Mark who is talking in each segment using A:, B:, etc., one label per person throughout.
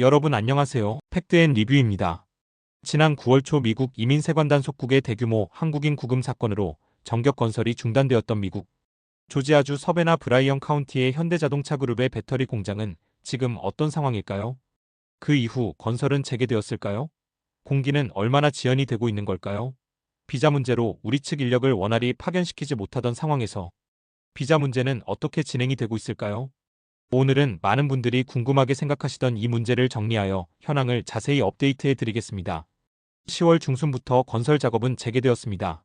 A: 여러분 안녕하세요. 팩트앤 리뷰입니다. 지난 9월 초 미국 이민세관단 속국의 대규모 한국인 구금 사건으로 정격 건설이 중단되었던 미국 조지아주 서베나 브라이언 카운티의 현대자동차 그룹의 배터리 공장은 지금 어떤 상황일까요? 그 이후 건설은 재개되었을까요? 공기는 얼마나 지연이 되고 있는 걸까요? 비자 문제로 우리 측 인력을 원활히 파견시키지 못하던 상황에서 비자 문제는 어떻게 진행이 되고 있을까요? 오늘은 많은 분들이 궁금하게 생각하시던 이 문제를 정리하여 현황을 자세히 업데이트해 드리겠습니다. 10월 중순부터 건설 작업은 재개되었습니다.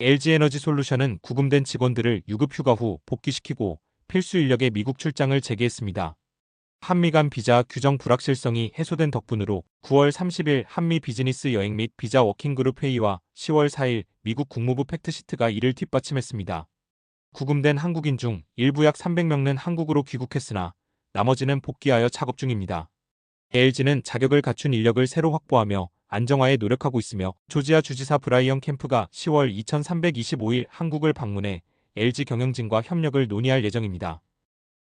A: LG에너지 솔루션은 구금된 직원들을 유급 휴가 후 복귀시키고 필수 인력의 미국 출장을 재개했습니다. 한미 간 비자 규정 불확실성이 해소된 덕분으로 9월 30일 한미 비즈니스 여행 및 비자 워킹그룹 회의와 10월 4일 미국 국무부 팩트시트가 이를 뒷받침했습니다. 구금된 한국인 중 일부 약 300명은 한국으로 귀국했으나 나머지는 복귀하여 작업 중입니다. LG는 자격을 갖춘 인력을 새로 확보하며 안정화에 노력하고 있으며 조지아 주지사 브라이언 캠프가 10월 2325일 한국을 방문해 LG 경영진과 협력을 논의할 예정입니다.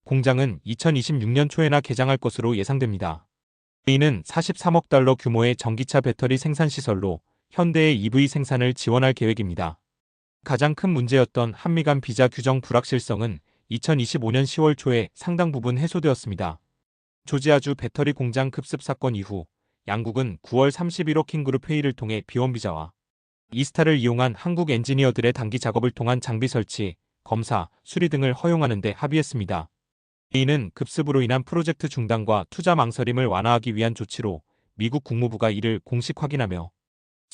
A: 공장은 2026년 초에나 개장할 것으로 예상됩니다. 이는 43억 달러 규모의 전기차 배터리 생산 시설로 현대의 EV 생산을 지원할 계획입니다. 가장 큰 문제였던 한미 간 비자 규정 불확실성은 2025년 10월 초에 상당 부분 해소되었습니다. 조지아주 배터리 공장 급습 사건 이후 양국은 9월 31일 킹그룹 회의를 통해 비원 비자와 이스타를 이용한 한국 엔지니어들의 단기 작업을 통한 장비 설치, 검사, 수리 등을 허용하는 데 합의했습니다. 이는 급습으로 인한 프로젝트 중단과 투자 망설임을 완화하기 위한 조치로 미국 국무부가 이를 공식 확인하며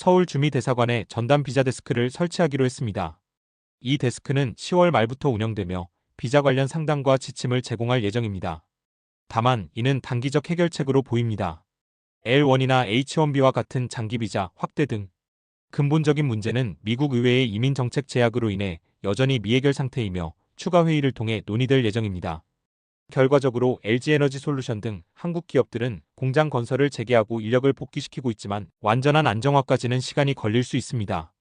A: 서울 주미대사관에 전담 비자 데스크를 설치하기로 했습니다. 이 데스크는 10월 말부터 운영되며 비자 관련 상담과 지침을 제공할 예정입니다. 다만 이는 단기적 해결책으로 보입니다. L1이나 H1B와 같은 장기 비자 확대 등 근본적인 문제는 미국 의회의 이민 정책 제약으로 인해 여전히 미해결 상태이며 추가 회의를 통해 논의될 예정입니다. 결과적으로 LG에너지 솔루션 등 한국 기업들은 공장 건설을 재개하고 인력을 복귀시키고 있지만 완전한 안정화까지는 시간이 걸릴 수 있습니다.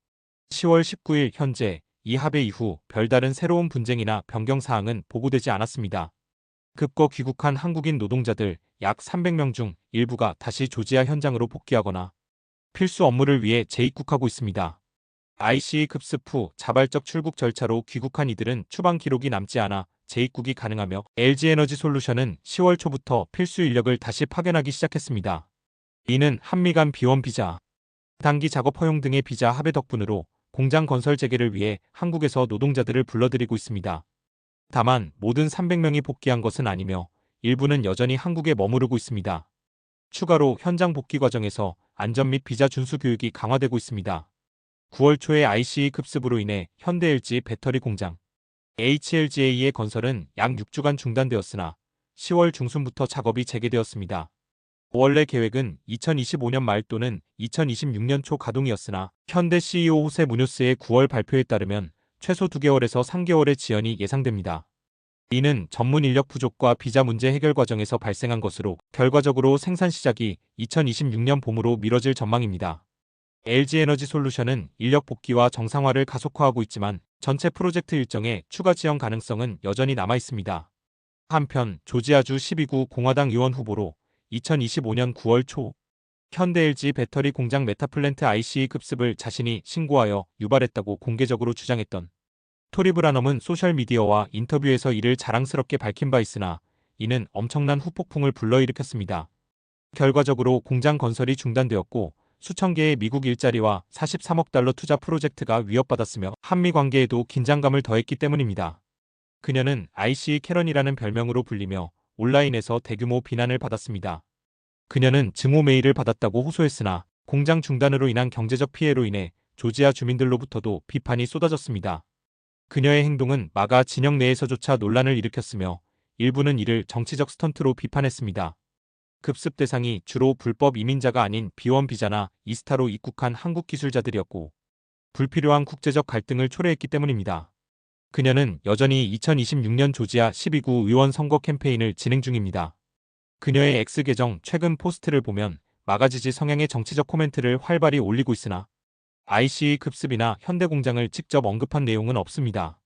A: 10월 19일 현재 이 합의 이후 별다른 새로운 분쟁이나 변경 사항은 보고되지 않았습니다. 급거 귀국한 한국인 노동자들 약 300명 중 일부가 다시 조지아 현장으로 복귀하거나 필수 업무를 위해 재입국하고 있습니다. ICE 급습 후 자발적 출국 절차로 귀국한 이들은 추방 기록이 남지 않아 재입국이 가능하며 LG에너지 솔루션은 10월 초부터 필수 인력을 다시 파견하기 시작했습니다. 이는 한미 간 비원 비자, 단기 작업 허용 등의 비자 합의 덕분으로 공장 건설 재개를 위해 한국에서 노동자들을 불러들이고 있습니다. 다만 모든 300명이 복귀한 것은 아니며 일부는 여전히 한국에 머무르고 있습니다. 추가로 현장 복귀 과정에서 안전 및 비자 준수 교육이 강화되고 있습니다. 9월 초에 ICE 급습으로 인해 현대 LG 배터리 공장 HLGA의 건설은 약 6주간 중단되었으나 10월 중순부터 작업이 재개되었습니다. 원래 계획은 2025년 말 또는 2026년 초 가동이었으나 현대 CEO 호세 무뇨스의 9월 발표에 따르면 최소 2개월에서 3개월의 지연이 예상됩니다. 이는 전문 인력 부족과 비자 문제 해결 과정에서 발생한 것으로 결과적으로 생산 시작이 2026년 봄으로 미뤄질 전망입니다. LG에너지 솔루션은 인력 복귀와 정상화를 가속화하고 있지만 전체 프로젝트 일정의 추가 지연 가능성은 여전히 남아 있습니다. 한편 조지아주 12구 공화당 의원 후보로 2025년 9월 초 현대 LG 배터리 공장 메타플랜트 ICE 급습을 자신이 신고하여 유발했다고 공개적으로 주장했던 토리 브라넘은 소셜미디어와 인터뷰에서 이를 자랑스럽게 밝힌 바 있으나 이는 엄청난 후폭풍을 불러일으켰습니다. 결과적으로 공장 건설이 중단되었고 수천 개의 미국 일자리와 43억 달러 투자 프로젝트가 위협받았으며 한미 관계에도 긴장감을 더했기 때문입니다. 그녀는 IC 캐런이라는 별명으로 불리며 온라인에서 대규모 비난을 받았습니다. 그녀는 증오 메일을 받았다고 호소했으나 공장 중단으로 인한 경제적 피해로 인해 조지아 주민들로부터도 비판이 쏟아졌습니다. 그녀의 행동은 마가 진영 내에서조차 논란을 일으켰으며 일부는 이를 정치적 스턴트로 비판했습니다. 급습 대상이 주로 불법 이민자가 아닌 비원 비자나 이스타로 입국한 한국 기술자들이었고 불필요한 국제적 갈등을 초래했기 때문입니다. 그녀는 여전히 2026년 조지아 12구 의원 선거 캠페인을 진행 중입니다. 그녀의 X 계정 최근 포스트를 보면 마가지지 성향의 정치적 코멘트를 활발히 올리고 있으나 ICE 급습이나 현대공장을 직접 언급한 내용은 없습니다.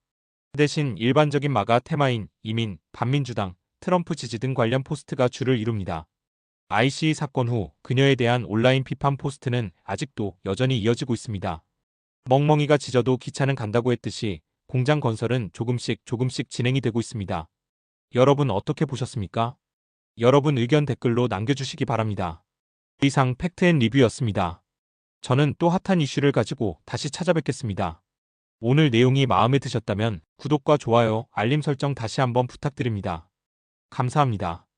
A: 대신 일반적인 마가 테마인 이민, 반민주당, 트럼프 지지 등 관련 포스트가 주를 이룹니다. ICE 사건 후 그녀에 대한 온라인 비판 포스트는 아직도 여전히 이어지고 있습니다. 멍멍이가 짖어도 기차는 간다고 했듯이 공장 건설은 조금씩 조금씩 진행이 되고 있습니다. 여러분 어떻게 보셨습니까? 여러분 의견 댓글로 남겨주시기 바랍니다. 이상 팩트앤 리뷰였습니다. 저는 또 핫한 이슈를 가지고 다시 찾아뵙겠습니다. 오늘 내용이 마음에 드셨다면 구독과 좋아요, 알림 설정 다시 한번 부탁드립니다. 감사합니다.